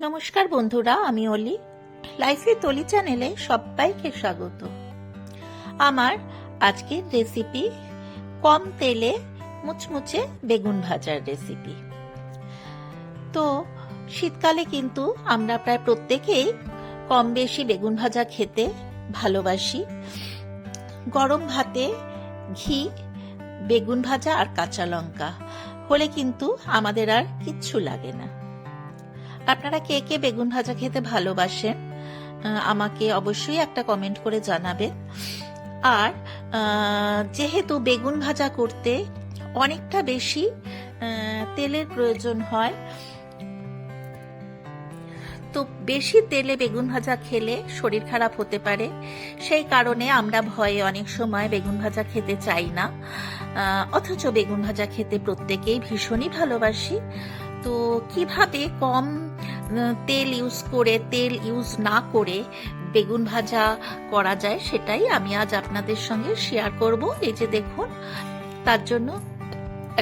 নমস্কার বন্ধুরা, আমি অলি। লাইফে তলি চ্যানেলে সবাইকে স্বাগত। আমার আজকের রেসিপি কম তেলে মুচমুচে বেগুন ভাজার রেসিপি তো, শীতকালে কিন্তু আমরা প্রায় প্রত্যেকেই কম বেশি বেগুন ভাজা খেতে ভালোবাসি। গরম ভাতে ঘি, বেগুন ভাজা আর কাঁচা লঙ্কা। হলে কিন্তু আমাদের আর কিচ্ছু লাগে না। আপনারা কে কে বেগুন ভাজা খেতে ভালোবাসেন? আমাকে অবশ্যই একটা কমেন্ট করে জানাবেন। আর যেহেতু বেগুন ভাজা করতে অনেকটা বেশি তেলের প্রয়োজন হয়, তো বেশি তেলে বেগুন ভাজা খেলে শরীর খারাপ হতে পারে। সেই কারণে আমরা ভয়ে অনেক সময় বেগুন ভাজা খেতে চাই না। অথচ বেগুন ভাজা খেতে প্রত্যেকেই ভীষণই ভালোবাসি। তো কীভাবে কম তেল ইউজ করে, তেল ইউজ না করে বেগুন ভাজা করা যায় সেটাই আমি আজ আপনাদের সঙ্গে শেয়ার করব। এই যে দেখুন, তার জন্য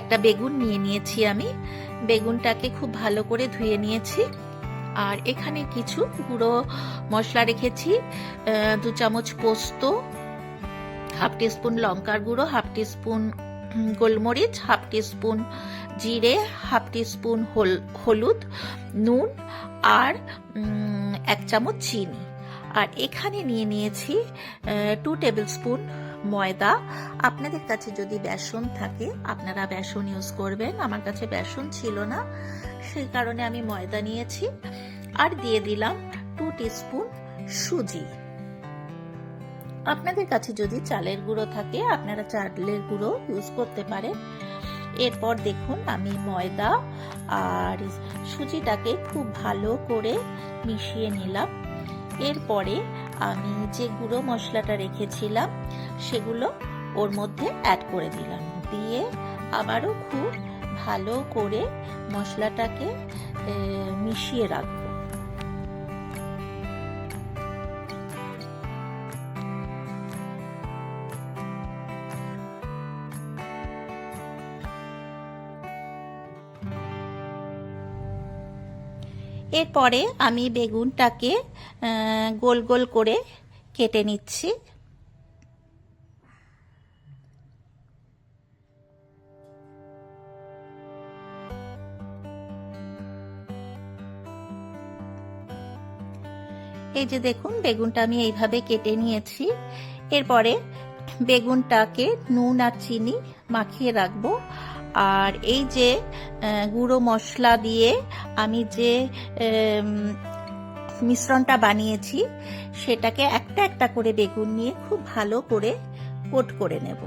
একটা বেগুন নিয়ে নিয়েছি আমি। বেগুনটাকে খুব ভালো করে ধুয়ে নিয়েছি। আর এখানে কিছু গুঁড়ো মশলা রেখেছি দু চামচ পোস্ত, হাফ টিস্পুন লঙ্কার গুঁড়ো, হাফ টিস্পুন গোলমরিচ, হাফ টিস্পুন জিরে, হাফ টিস্পুন হল- হলুদ, নুন আর এক চামচ চিনি। আর এখানে নিয়ে নিয়েছি টু টেবিল স্পুন ময়দা। আপনাদের কাছে যদি বেসন থাকে, আপনারা বেসন ইউজ করবেন। আমার কাছে বেসন ছিল না, সেই কারণে আমি ময়দা নিয়েছি। আর দিয়ে দিলাম টু টিস্পুন সুজি। আপনাদের কাছে যদি চালের গুঁড়ো থাকে, আপনারা চালের গুঁড়ো ইউজ করতে পারেন। এরপর দেখুন, আমি ময়দা আর সুজিটাকে খুব ভালো করে মিশিয়ে নিলাম। এরপরে আমি যে গুঁড়ো মশলাটা রেখেছিলাম, সেগুলো ওর মধ্যে অ্যাড করে দিলাম। দিয়ে আবারও খুব ভালো করে মশলাটাকে মিশিয়ে রাখব। এরপরে আমি বেগুনটাকে গোল গোল করে কেটে নিচ্ছি। এই যে দেখুন, বেগুনটা আমি এইভাবে কেটে নিয়েছি। এরপরে বেগুনটাকে নুন আর চিনি মাখিয়ে রাখব। আর এই যে গুঁড়ো মশলা দিয়ে আমি যে মিশ্রণটা বানিয়েছি, সেটাকে একটা একটা করে বেগুন নিয়ে খুব ভালো করে কোট করে নেব।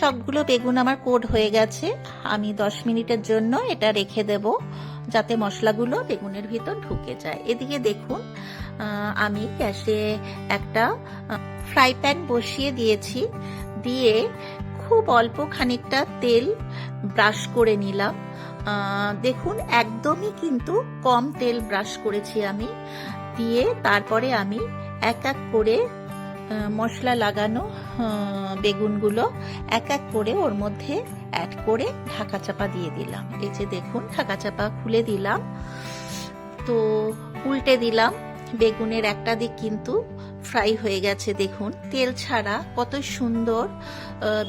সবগুলো বেগুন আমার কোড হয়ে গেছে। আমি দশ মিনিটের জন্য এটা রেখে দেব। যাতে মশলাগুলো বেগুনের ভিতর ঢুকে যায়। এদিকে দেখুন আমি গ্যাসে একটা ফ্রাই প্যান বসিয়ে দিয়েছি। দিয়ে খুব অল্প খানিকটা তেল ব্রাশ করে নিলাম। দেখুন, একদমই কিন্তু কম তেল ব্রাশ করেছি আমি। দিয়ে তারপরে আমি এক এক করে মশলা লাগানো বেগুনগুলো এক এক করে ওর মধ্যে অ্যাড করে ঢাকা চাপা দিয়ে দিলাম। এই যে দেখুন, ঢাকা চাপা খুলে দিলাম। তো উল্টে দিলাম। বেগুনের একটা দিক কিন্তু ফ্রাই হয়ে গেছে, দেখুন। তেল ছাড়া কত সুন্দর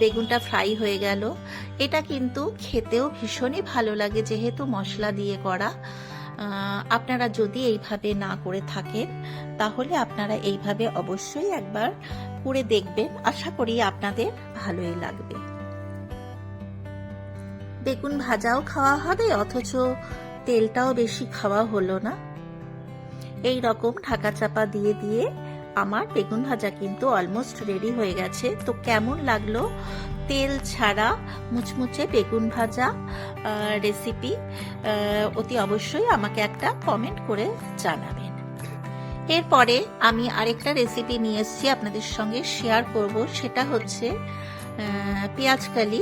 বেগুনটা ফ্রাই হয়ে গেল। এটা কিন্তু খেতেও ভীষণই ভালো লাগে, যেহেতু মশলা দিয়ে করা। আপনারা যদি এইভাবে না করে থাকেন, তাহলে আপনারা এইভাবে অবশ্যই একবার করে দেখবেন। আশা করি আপনাদের ভালোই লাগবে। বেগুন ভাজাও খাওয়া হবে, অথচ তেলটাও বেশি খাওয়া হলো না। এই রকম ঢাকা চাপা দিয়ে দিয়ে আমার বেগুন ভাজা কিন্তু অলমোস্ট রেডি হয়ে গেছে। তো কেমন লাগল? তেল ছাড়া মুচমুচে বেগুন ভাজা রেসিপি অতি অবশ্যই আমাকে একটা কমেন্ট করে জানাবেন। এরপরে আমি আরেকটা রেসিপি নিয়ে এসেছি আপনাদের সঙ্গে শেয়ার করব। সেটা হচ্ছে আহ, পেঁয়াজ কালি।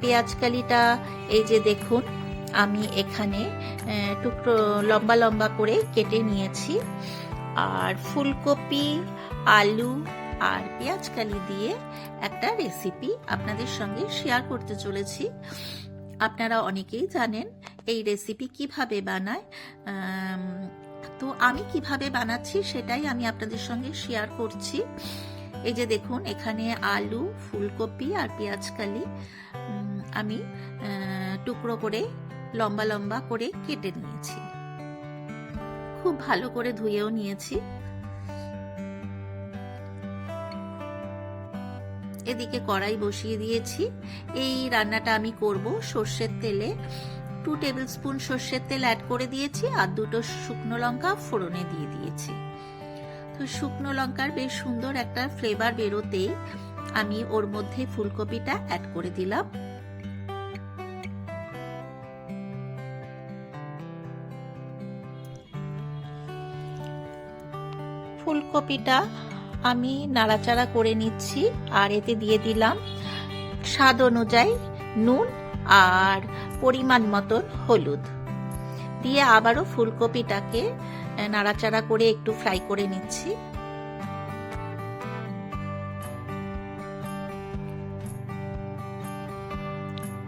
পেঁয়াজ কালিটা এই যে দেখুন আমি এখানে টুকরো লম্বা লম্বা করে কেটে নিয়েছি। আর ফুলকপি, আলু আর পেঁয়াজ কালি দিয়ে একটা রেসিপি আপনাদের সঙ্গে শেয়ার করতে চলেছি। আপনারা অনেকেই জানেন এই রেসিপি কীভাবে বানায়। তো আমি কীভাবে বানাচ্ছি সেটাই আমি আপনাদের সঙ্গে শেয়ার করছি। এই যে দেখুন, এখানে আলু, ফুলকপি আর পেঁয়াজ কালি আমি টুকরো করে, লম্বা লম্বা করে কেটে নিয়েছি। খুব ভালো করে ধুয়েও নিয়েছি। এদিকে কড়াই বসিয়ে দিয়েছি। এই রান্নাটা আমি করব সর্ষের তেলে। টু টেবিল স্পুন সর্ষের তেল অ্যাড করে দিয়েছি আর দুটো শুকনো লঙ্কা ফোড়নে দিয়ে দিয়েছি। তো শুকনো লঙ্কার বেশ সুন্দর একটা ফ্লেভার বেরোতেই আমি ওর মধ্যে ফুলকপিটা অ্যাড করে দিলাম। ফুলকপিটা আমি নাড়াচাড়া করে নিচ্ছি আর এতে দিয়ে দিলাম স্বাদ অনুযায়ী নুন আর পরিমাণ মতন হলুদ। দিয়ে আবারও ফুলকপিটাকে নাড়াচাড়া করে একটু ফ্রাই করে নিচ্ছি।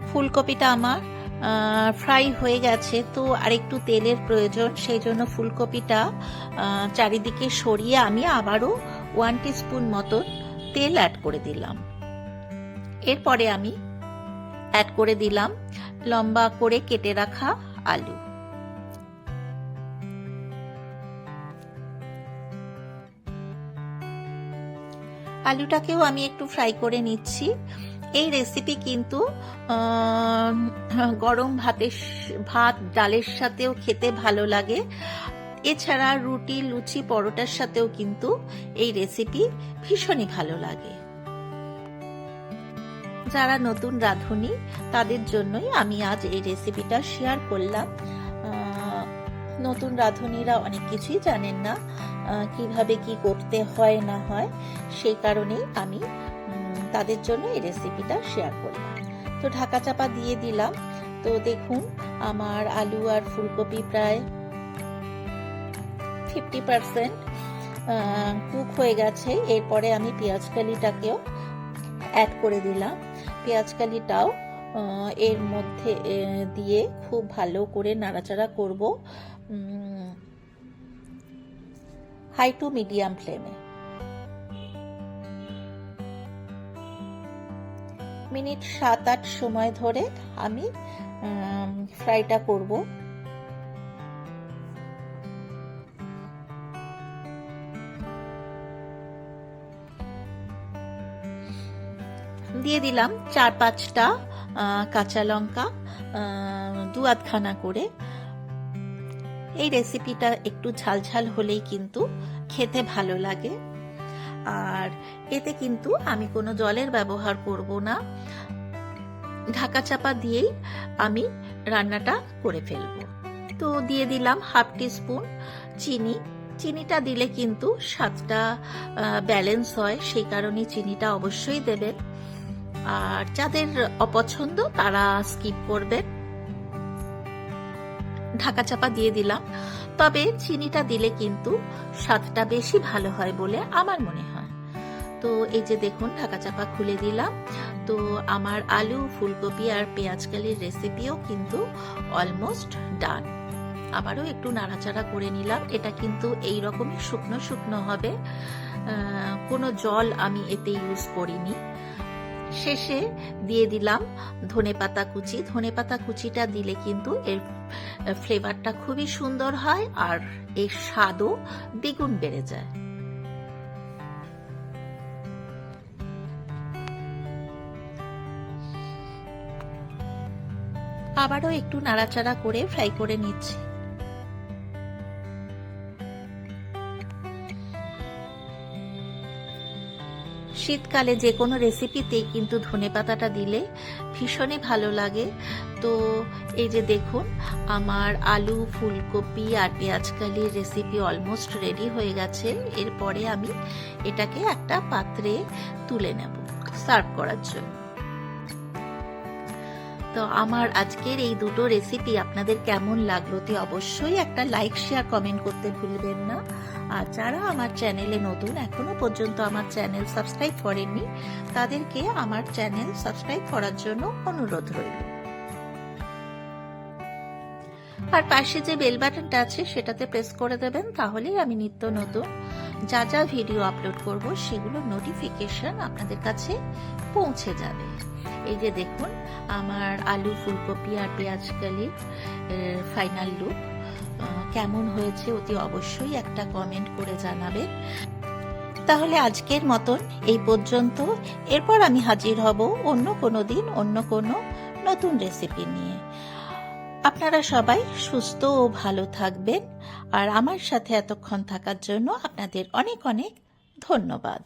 ফুলকপিটা আমার ফ্রাই হয়ে গেছে, তো আরেকটু তেলের প্রয়োজন, সেই জন্য ফুলকপিটা চারিদিকে সরিয়ে আমি আবারও ওয়ান স্পুন মতন তেল অ্যাড করে দিলাম। এরপরে আমি অ্যাড করে দিলাম লম্বা করে কেটে রাখা আলু। আলুটাকেও আমি একটু ফ্রাই করে নিচ্ছি। এই রেসিপি কিন্তু গরম ভাতের ভাত ডালের সাথেও খেতে ভালো লাগে। এছাড়া রুটি, লুচি, পরোটার সাথেও কিন্তু এই রেসিপি ভীষণই ভালো লাগে। যারা নতুন রাঁধুনি, তাদের জন্যই আমি আজ এই রেসিপিটা শেয়ার করলাম। নতুন রাঁধুনিরা অনেক কিছুই জানেন না কীভাবে কি করতে হয়, না হয়, সেই কারণেই আমি তাদের জন্য এই রেসিপিটা শেয়ার করলাম। তো ঢাকা চাপা দিয়ে দিলাম। তো দেখুন, আমার আলু আর ফুলকপি প্রায় ফিফটি পার্সেন্ট কুক হয়ে গেছে। এরপরে আমি পেঁয়াজ কালিটাকেও অ্যাড করে দিলাম। পেঁয়াজ কালিটাও এর মধ্যে দিয়ে খুব ভালো করে নাড়াচাড়া করব হাই টু মিডিয়াম ফ্লেমে মিনিট, সাত আট সময় ধরে আমি ফ্রাইটা করব। দিয়ে দিলাম চার পাঁচটা কাঁচা লঙ্কা দু আধখানা করে। এই রেসিপিটা একটু ঝাল ঝাল হলেই কিন্তু খেতে ভালো লাগে। আর এতে কিন্তু আমি কোনো জলের ব্যবহার করব না। ঢাকা চাপা দিয়েই আমি রান্নাটা করে ফেলব। তো দিয়ে দিলাম হাফ টি স্পুন চিনি। চিনিটা দিলে কিন্তু স্বাদটা ব্যালেন্স হয়, সেই কারণে চিনিটা অবশ্যই দেবেন। আর যাদের অপছন্দ তারা স্কিপ করবেন। ঢাকা চাপা দিয়ে দিলাম। তবে চিনিটা দিলে কিন্তু স্বাদটা বেশি ভালো হয় বলে আমার মনে হয়। তো এই যে দেখুন ঢাকা চাপা খুলে দিলাম। তো আমার আলু, ফুলকপি আর পেঁয়াজ কালির রেসিপিও কিন্তু অলমোস্ট ডান আবারও একটু নাড়াচাড়া করে নিলাম। এটা কিন্তু এই রকমই শুকনো শুকনো হবে। কোনো জল আমি এতে ইউজ করিনি। শেষে দিয়ে দিলাম ধনেপাতা কুচি। ধনেপাতা কুচিটা দিলে কিন্তু এর ফ্লেভারটা খুবই সুন্দর হয় আর এর স্বাদও দ্বিগুণ বেড়ে যায়। আবারও একটু নাড়াচাড়া করে ফ্রাই করে নিচ্ছি। শীতকালে যে কোনো রেসিপিতেই কিন্তু ধনে পাতাটা দিলে ভীষণই ভালো লাগে। তো এই যে দেখুন, আমার আলু, ফুলকপি আর পেঁয়াজকালির রেসিপি অলমোস্ট রেডি হয়ে গেছে। এরপরে আমি এটাকে একটা পাত্রে তুলে নেব সার্ভ করার জন্য। তো আমার আজকের এই দুটো রেসিপি আপনাদের কেমন লাগল তে অবশ্যই একটা লাইক শেয়ার কমেন্ট করতে ভুলবেন না। আর যারা আমার চ্যানেলে নতুন, এখনও পর্যন্ত আমার চ্যানেল সাবস্ক্রাইব করেননি, তাদেরকে আমার চ্যানেল সাবস্ক্রাইব করার জন্য অনুরোধ রইল। আর পাশে যে বেল বাটনটা আছে, সেটাতে প্রেস করে দেবেন, তাহলেই আমি নিত্য নতুন যা যা ভিডিও আপলোড করব সেগুলো নোটিফিকেশন আপনাদের কাছে পৌঁছে যাবে। এই যে দেখুন, আমার আলু ফুলকপি আর পেঁয়াজ কালির ফাইনাল লুক কেমন হয়েছে অতি অবশ্যই একটা কমেন্ট করে জানাবেন। তাহলে আজকের মতন এই পর্যন্ত। এরপর আমি হাজির হব অন্য কোনো দিন, অন্য কোনো নতুন রেসিপি নিয়ে। আপনারা সবাই সুস্থ ও ভালো থাকবেন। আর আমার সাথে এতক্ষণ থাকার জন্য আপনাদের অনেক অনেক ধন্যবাদ।